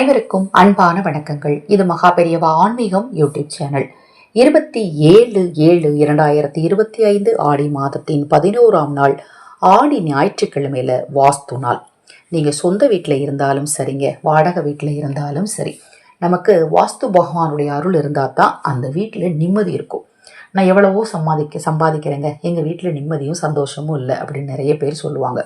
அனைவருக்கும் அன்பான வணக்கங்கள். இது மகா பெரியவா ஆன்மீகம் யூடியூப் சேனல். இருபத்தி ஏழு ஏழு இரண்டாயிரத்தி இருபத்தி ஐந்து ஆடி மாதத்தின் பதினோராம் நாள் ஆடி ஞாயிற்றுக்கிழமையில வாஸ்து நாள். நீங்கள் சொந்த வீட்டில் இருந்தாலும் சரிங்க வாடகை வீட்டில் இருந்தாலும் சரி நமக்கு வாஸ்து பகவானுடைய அருள் இருந்தால் தான் அந்த வீட்டில் நிம்மதி இருக்கும். நான் எவ்வளவோ சம்பாதிக்க சம்பாதிக்கிறேங்க. எங்கள் வீட்டில் நிம்மதியும் சந்தோஷமும் இல்லை அப்படின்னு நிறைய பேர் சொல்லுவாங்க.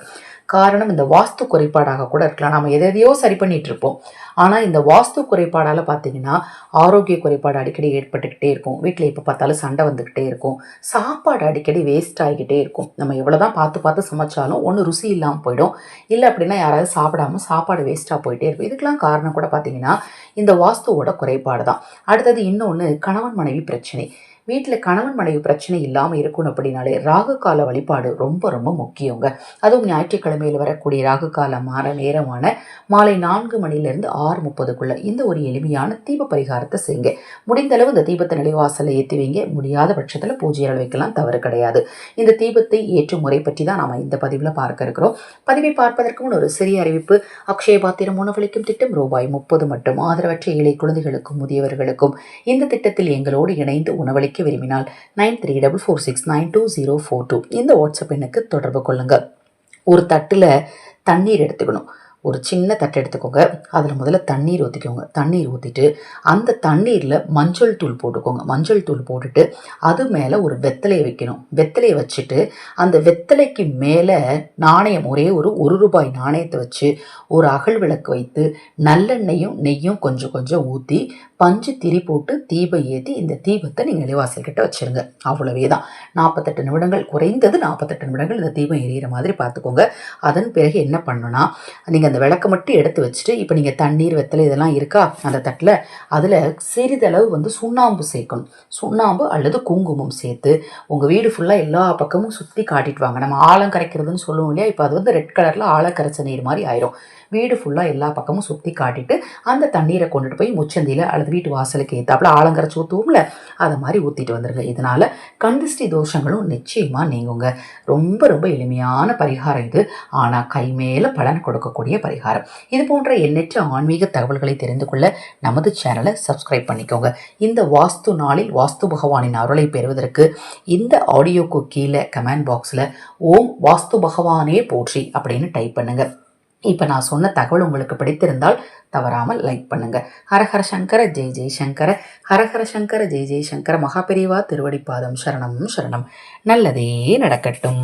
காரணம் இந்த வாஸ்து குறைபாடாக கூட இருக்கலாம். நம்ம எதையோ சரி பண்ணிகிட்ருப்போம் இருப்போம். ஆனால் இந்த வாஸ்து குறைபாடால் பார்த்தீங்கன்னா ஆரோக்கிய குறைபாடு அடிக்கடி ஏற்பட்டுக்கிட்டே இருக்கும். வீட்டில் எப்போ பார்த்தாலும் சண்டை வந்துக்கிட்டே இருக்கும். சாப்பாடு அடிக்கடி வேஸ்ட் ஆகிக்கிட்டே இருக்கும். நம்ம எவ்வளோ தான் பார்த்து பார்த்து சமைச்சாலும் ஒன்று ருசி இல்லாமல் போயிடும். இல்லை அப்படின்னா யாராவது சாப்பிடாம சாப்பாடு வேஸ்ட்டாக போயிட்டே இருக்கும். இதுக்கெல்லாம் காரணம் கூட பார்த்தீங்கன்னா இந்த வாஸ்துவோட குறைபாடு தான். அடுத்தது இன்னொன்று கணவன் மனைவி பிரச்சனை. வீட்டில் கணவன் மனைவி பிரச்சனை இல்லாமல் இருக்கணும் அப்படின்னாலே ராகு கால வழிபாடு ரொம்ப ரொம்ப முக்கியங்க. அதுவும் ஞாயிற்றுக்கிழமையில் வரக்கூடிய ராகு கால மாற நேரமான மாலை நான்கு மணிலேருந்து ஆறு முப்பதுக்குள்ள இந்த ஒரு எளிமையான தீப பரிகாரத்தை செய்யுங்க. முடிந்த அளவு இந்த தீபத்தை நிலைவாசலில் ஏற்றி வைங்க. முடியாத பட்சத்தில் பூஜை வைக்கலாம். தவறு கிடையாது. இந்த தீபத்தை ஏற்றும் முறை பற்றி தான் நாம் இந்த பதிவில் பார்க்க இருக்கிறோம். பதிவை பார்ப்பதற்கு முன் ஒரு சிறிய அறிவிப்பு. அக்ஷய பாத்திரம் உணவளிக்கும் திட்டம் ரூபாய் முப்பது மட்டும். ஆதரவற்ற ஏழை குழந்தைகளுக்கும் முதியவர்களுக்கும் இந்த திட்டத்தில் எங்களோடு இணைந்து உணவளிக்க விரும்பினால் nine three double four six nine two zero four two இந்த வாட்ஸ்அப் எண்ணுக்கு தொடர்பு கொள்ளுங்கள் ஒரு தட்டில் தண்ணீர் எடுத்துக்கணும். ஒரு சின்ன தட்டை எடுத்துக்கோங்க. அதில் முதல்ல தண்ணீர் ஊற்றிக்கோங்க தண்ணீர் ஊற்றிட்டு அந்த தண்ணீரில் மஞ்சள் தூள் போட்டுக்கோங்க. மஞ்சள் தூள் போட்டுட்டு அது மேலே ஒரு வெத்தலையை வைக்கணும். வெத்தலையை வச்சுட்டு அந்த வெத்தலைக்கு மேலே நாணயம் ஒரே ஒரு ஒரு ரூபாய் நாணயத்தை வச்சு ஒரு அகல் விளக்கு வைத்து நல்லெண்ணெயும் நெய்யும் கொஞ்சம் கொஞ்சம் ஊற்றி பஞ்சு திரி போட்டு தீபம் ஏற்றி இந்த தீபத்தை நீங்கள் நிலைவாசல் கிட்ட வச்சுருங்க. அவ்வளவே தான் நாற்பத்தெட்டு நிமிடங்கள் குறைந்தது நாற்பத்தெட்டு நிமிடங்கள் இந்த தீபம் எரியிற மாதிரி பார்த்துக்கோங்க. அதன் பிறகு என்ன பண்ணணும்னா நீங்கள் அந்த விளக்கு மட்டும் எடுத்து வச்சுட்டு இப்போ நீங்கள் தண்ணீர் வெத்தலை இதெல்லாம் இருக்கா அந்த தட்டில் அதில் சிறிதளவு வந்து சுண்ணாம்பு சேர்க்கணும். சுண்ணாம்பு அல்லது குங்குமம் சேர்த்து உங்கள் வீடு ஃபுல்லாக எல்லா பக்கமும் சுற்றி காட்டிட்டு வாங்க. நம்ம ஆழம் கரைக்கிறதுன்னு சொல்லுவோம் இல்லையா? இப்போ அது வந்து ரெட் கலரில் ஆழ கரைச்ச நீர் மாதிரி ஆயிரும். வீடு ஃபுல்லாக எல்லா பக்கமும் சுற்றி காட்டிட்டு அந்த தண்ணீரை கொண்டுட்டு போய் முச்சந்தியில் அல்லது வீட்டு வாசலுக்கு ஏற்றாப்புல ஆலங்கரைச்சி ஊற்றுவோம்ல அதை மாதிரி ஊற்றிட்டு வந்துருங்க. இதனால் கந்திஷ்டி தோஷங்களும் நிச்சயமாக நீங்குங்க. ரொம்ப ரொம்ப எளிமையான பரிகாரம் இது. ஆனால் கை மேலே பலன் கொடுக்கக்கூடிய பரிகாரம். இது போன்ற எண்ணற்ற ஆன்மீக தகவல்களை தெரிந்து கொள்ள நமது சேனலை சப்ஸ்கிரைப் பண்ணிக்கோங்க. இந்த வாஸ்து நாளில் வாஸ்து பகவானின் அருளை பெறுவதற்கு இந்த ஆடியோக்கு கீழே கமெண்ட் பாக்ஸில் ஓம் வாஸ்து பகவானே போற்றி அப்படின்னு டைப் பண்ணுங்க. இப்போ நான் சொன்ன தகவல் உங்களுக்கு பிடித்திருந்தால் தவறாமல் லைக் பண்ணுங்க. ஹரஹர சங்கர ஜெய் ஜெய் சங்கர. ஹரஹர சங்கர ஜெய் ஜெய் சங்கர. மகாபெரிவா திருவடிப்பாதம் சரணம் சரணம். நல்லதே நடக்கட்டும்.